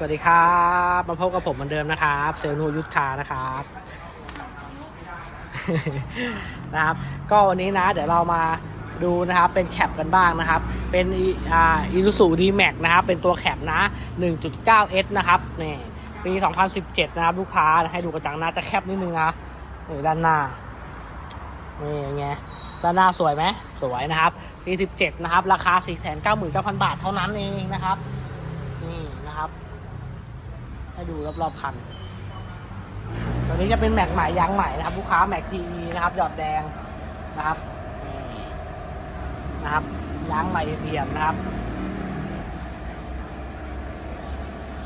สวัสดีครับ มาพบกับผมเหมือนเดิมนะครับ เซลนูยุทธานะครับ นะครับ ก็วันนี้นะ เดี๋ยวเรามาดูนะครับ เป็นแคปกันบ้างนะครับ เป็นอ่าอีซูซูดีแม็กนะครับ เป็นตัวแคปนะ 1.9S นะครับนี่ปี 2017 นะครับ ลูกค้าให้ดูกระจังหน้าจะแคปนิดนึงนะนี่ด้านหน้า นี่ไงด้านหน้าสวยไหมสวยนะครับ ปี 17 นะครับ ราคา 499,000 บาทเท่านั้นเองนะครับ นี่นะครับ ให้ดูรอบๆคัน ตัวนี้จะเป็นแม็กใหม่ยางใหม่นะครับ ลูกค้าแม็กทีนะครับหยอดแดงนะครับนะครับยางใหม่เรียมนะครับ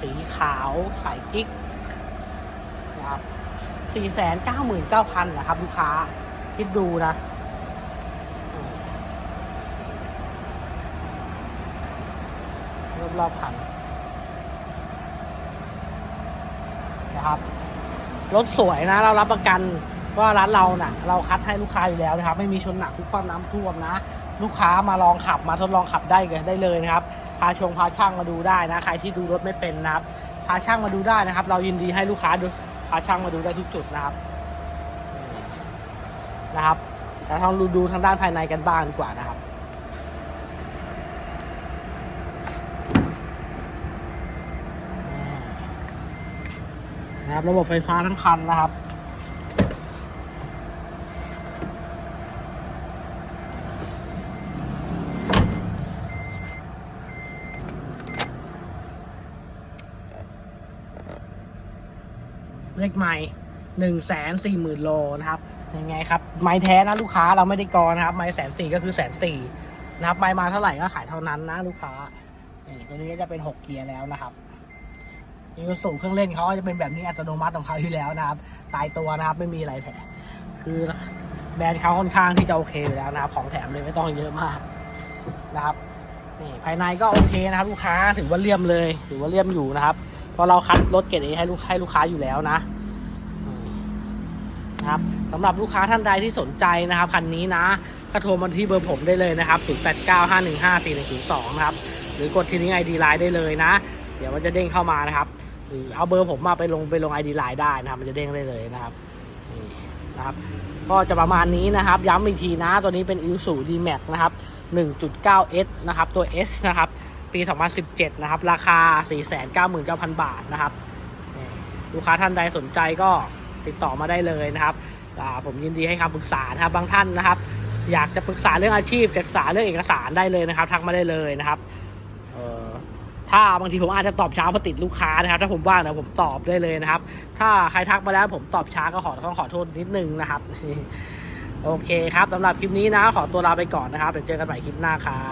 สีขาวใส่กิ๊กนะครับสี่แสนเก้าหมื่นเก้าพันนะครับ ลูกค้าคิดดูนะรอบรอบๆคัน นะครับ รถสวยนะ เรารับประกันว่าร้านเราน่ะ เราคัดให้ลูกค้าอยู่แล้วนะครับ ไม่มีชนหนักทุกความน้ำท่วมนะ ลูกค้ามาลองขับมาทดลองขับได้กันได้เลยนะครับ พาชงพาช่างมาดูได้นะ ใครที่ดูรถไม่เป็นนะครับ พาช่างมาดูได้นะครับ เรายินดีให้ลูกค้าดูพาช่างมาดูได้ทุกจุดนะครับ นะครับแต่ลองดูดูทางด้านภายในกันบ้างดีกว่านะครับ นะครับระบบไฟฟ้าทั้งคันนะครับเลขไม้หนึ่งแสนสี่หมื่นโลนะครับยังไงครับ ไม้แท้นะลูกค้าเราไม่ได้กรนะครับ ไม้แสนสี่ก็คือแสนสี่นะครับไม้มาเท่าไหร่ก็ขายเท่านั้นนะลูกค้าตัวนี้ก็จะเป็นหกเกียร์แล้วนะครับ นี่ก็สูงเครื่องเล่นเขาก็จะเป็นแบบนี้อัตโนมัติของเขาอยู่แล้วนะครับ ตายตัวนะครับไม่มีอะไรแถมคือแบรนด์เขาค่อนข้างที่จะโอเคอยู่แล้วนะครับ ของแถมเลยไม่ต้องเยอะมากนะครับนี่ภายในก็โอเคนะครับ ลูกค้าถือว่าเลี่ยมเลยถือว่าเลี่ยมอยู่นะครับเพราะเราคัดรถเกรดเอให้ลูกให้ลูกค้าอยู่แล้วนะนะครับสำหรับลูกค้าท่านใดที่สนใจนะครับคันนี้นะก็โทรมาที่เบอร์ผมได้เลยนะครับ 0895154102 นะครับ หรือกดที่นี้ไอดีไลน์ได้เลยนะ ดี๋ยวมันจะเด้งเข้ามานะครับหรือเอาเบอร์ผมมาไปลงไปลงไอดีไลน์ได้นะครับ มันจะเด้งได้เลยนะครับนี่นะครับ ก็จะประมาณนี้นะครับ ย้ำอีกทีนะ ตัวนี้เป็น i s u d m a x นะครับ 1.9S นะครับ ตัว S นะครับ ปี 2017 นะครับ ราคา 499,000 บาทนะครับลูกค้าท่านใดสนใจก็ติดต่อมาได้เลยนะครับผมยินดีให้คำปรึกษานะครับบางท่านนะครับ อยากจะปรึกษาเรื่องอาชีพปรึกษาเรื่องเอกสารได้เลยนะครับ ทักมาได้เลยนะครับ ถ้าบางทีผมอาจจะตอบช้าเพราะติดลูกค้านะครับ ถ้าผมว่างนะผมตอบได้เลยนะครับ ถ้าใครทักมาแล้วผมตอบช้าก็ขอต้องขอโทษนิดนึงนะครับ โอเคครับสำหรับคลิปนี้นะ ขอตัวลาไปก่อนนะครับเดี๋ยวเจอกันใหม่คลิปหน้าครับ